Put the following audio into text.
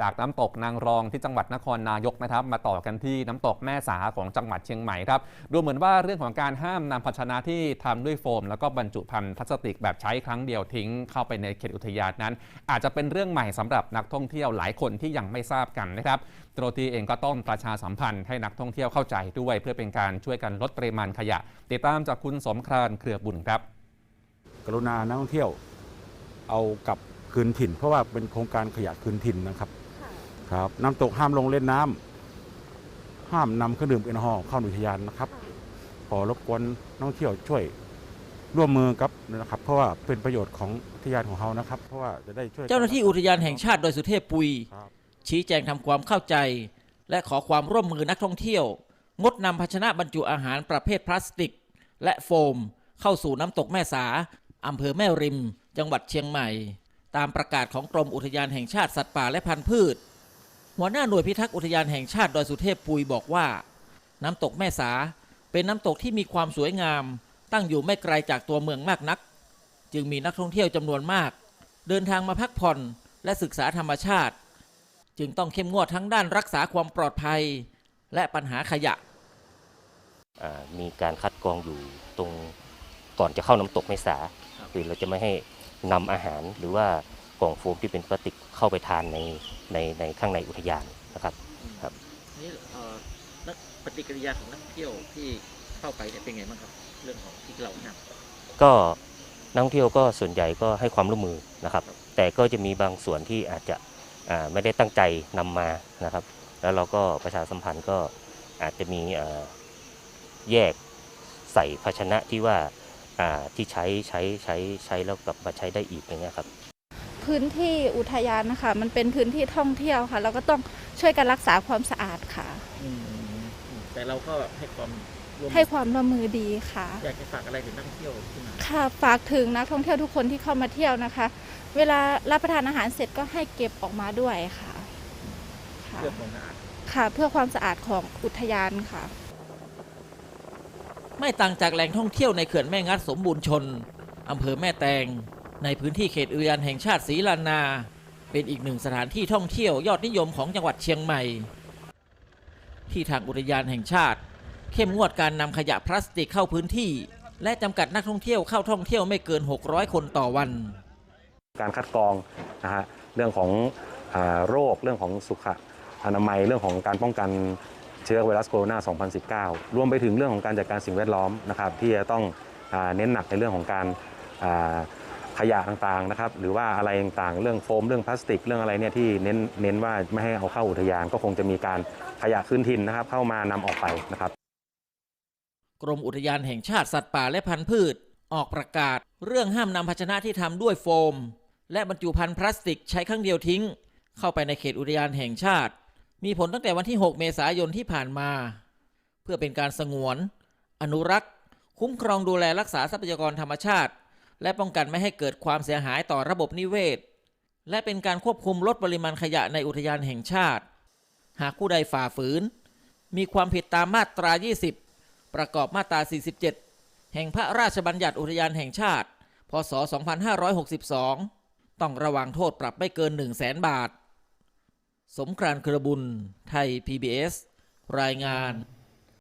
จากน้ำตกนางรองที่จังหวัดนครนายกนะครับ มาต่อกันที่น้ำตกแม่สาของจังหวัดเชียงใหม่ครับดูเหมือนว่าเรื่องของการห้ามนำภาชนะที่ทำด้วยโฟม แล้วก็บรรจุภัณฑ์พลาสติกแบบใช้ครั้งเดียวทิ้งเข้าไปในเขตอุทยานนั้น อาจจะเป็นเรื่องใหม่สำหรับนักท่องเที่ยวหลายคนที่ยังไม่ทราบกันนะครับโตรตีเองก็ต้องประชาสัมพันธ์ให้นักท่องเที่ยวเข้าใจด้วย เพื่อเป็นการช่วยกันลดปริมาณขยะ ติดตามจากคุณสมครานเครือบุญครับ กรุณานักท่องเที่ยวเอากลับคืนถิ่น เพราะว่าเป็นโครงการขยะคืนถิ่นนะครับ ครับน้ำตกห้ามลงเล่นน้ำห้ามนำเครื่องดื่มแอลกอฮอล์เข้าในอุทยานนะครับ ขอรบกวนนักท่องเที่ยวช่วยร่วมมือกับนะครับ เพราะว่าเป็นประโยชน์ของอุทยานของเรานะครับ เพราะว่าจะได้ช่วยกัเจ้าหน้าที่อุทยานแห่งชาติโดอยสุเทพปุย ครับ ชี้แจงทำความเข้าใจ และขอความร่วมมือนักท่องเที่ยว งดนำภาชนะบรรจุอาหารประเภทพลาสติก และโฟม เข้าสู่น้ำตกแม่สาอำเภอแม่ริม จังหวัดเชียงใหม่ ตามประกาศของกรมอุทยานแห่งชาติสัตว์ป่าและพันธุ์พืช หัวหน้าหน่วยพิทักษ์อุทยานแห่งชาติดอยสุเทพปุยบอกว่า น้ำตกแม่สาเป็นน้ำตกที่มีความสวยงาม ตั้งอยู่ไม่ไกลจากตัวเมืองมากนัก จึงมีนักท่องเที่ยวจำนวนมาก เดินทางมาพักผ่อนและศึกษาธรรมชาติ จึงต้องเข้มงวดทั้งด้านรักษาความปลอดภัย และปัญหาขยะอ่ามีการคัดกรองอยู่ตรงก่อนจะเข้าน้ำตกไม่สาครับคือเราจะไม่ให้นำอาหารหรือว่าก ล่องโฟมที่เป็นพลาสติกเข้าไปทานในในในข้างในอุทยานนะครับนี่นักปฏิกิริยาของนักเที่ยวที่เข้าไปเนี่ยเป็นไงบ้างครับ เรื่องของที่เราห้ามก็นักท่องเที่ยวก็ส่วนใหญ่ก็ให้ความร่วมมือนะครับ แต่ก็จะมีบางส่วนที่อาจจะอ่าไม่ได้ตั้งใจนำมานะครับ แล้วเราก็ประชาสัมพันธ์ก็อาจจะมีเอ่อแยกใส่ภาชนะที่ว่าอ่าที่ใช้ใช้ใช้ใช้แล้วกลับมาใช้ได้อีกอย่างเงี้ยครับ พื้นที่อุทยานนะคะ มันเป็นพื้นที่ท่องเที่ยวค่ะ เราก็ต้องช่วยกันรักษาความสะอาดค่ะแต่เราก็ให้ความร่วมให้ความร่วมมือดีค่ะ อยากจะฝากอะไรถึงนักท่องเที่ยวที่มาค่ะฝากถึงนักท่องเที่ยวทุกคนที่เข้ามาเที่ยวนะคะ เวลารับประทานอาหารเสร็จก็ให้เก็บออกมาด้วยค่ะค่ะ เพื่อความสะอาด ค่ะเพื่อความสะอาดของอุทยานค่ะ ไม่ต่างจากแหล่งท่องเที่ยวในเขื่อนแม่งัดสมบูรณ์ชน อำเภอแม่แตง ในพื้นที่เขตอุทยานแห่งชาติศรีลานา เป็นอีกหนึ่งสถานที่ท่องเที่ยวยอดนิยมของจังหวัดเชียงใหม่ ที่ทางอุทยานแห่งชาติ เข้มงวดการนำขยะพลาสติกเข้าพื้นที่ และจำกัดนักท่องเที่ยวเข้าท่องเที่ยวไม่เกิน 600 คนต่อวัน การคัดกรองนะฮะเรื่องของอโรคเรื่องของสุขอนามัยเรื่องของการป้องกันเชื้อไวรัสโคโรนา 2019 รวมไปถึงเรื่องของการจัดการสิ่งแวดล้อมนะครับที่จะต้องอเน้นหนักในเรื่องของการ ขยะต่างๆนะครับหรือว่าอะไรต่างๆ เรื่องโฟมเรื่องพลาสติกเรื่องอะไรเนี่ยที่เน้นเน้นว่าไม่ให้เอาเข้าอุทยานก็คงจะมีการขยะคืนถิ่นนะครับ เข้ามานำออกไปนะครับ กรมอุทยานแห่งชาติสัตว์ป่าและพันธุ์พืช ออกประกาศ เรื่องห้ามนำภาชนะที่ทำด้วยโฟม และบรรจุภัณฑ์พลาสติกใช้ครั้งเดียวทิ้ง เข้าไปในเขตอุทยานแห่งชาติ มีผลตั้งแต่วันที่ 6 เมษายนที่ผ่านมา เพื่อเป็นการสงวน อนุรักษ์ คุ้มครองดูแลรักษาทรัพยากรธรรมชาติ และป้องกันไม่ให้เกิดความเสียหายต่อระบบนิเวศ และเป็นการควบคุมลดปริมาณขยะในอุทยานแห่งชาติ หากผู้ใดฝ่าฝืน มีความผิดตามมาตรา 20 ประกอบมาตรา 47 แห่งพระราชบัญญัติอุทยานแห่งชาติ พศ 2562 ต้องระวังโทษปรับไม่เกิน 1 0 0 0 0แสนบาท สมครานเครือบุญ ไทย PBS รายงาน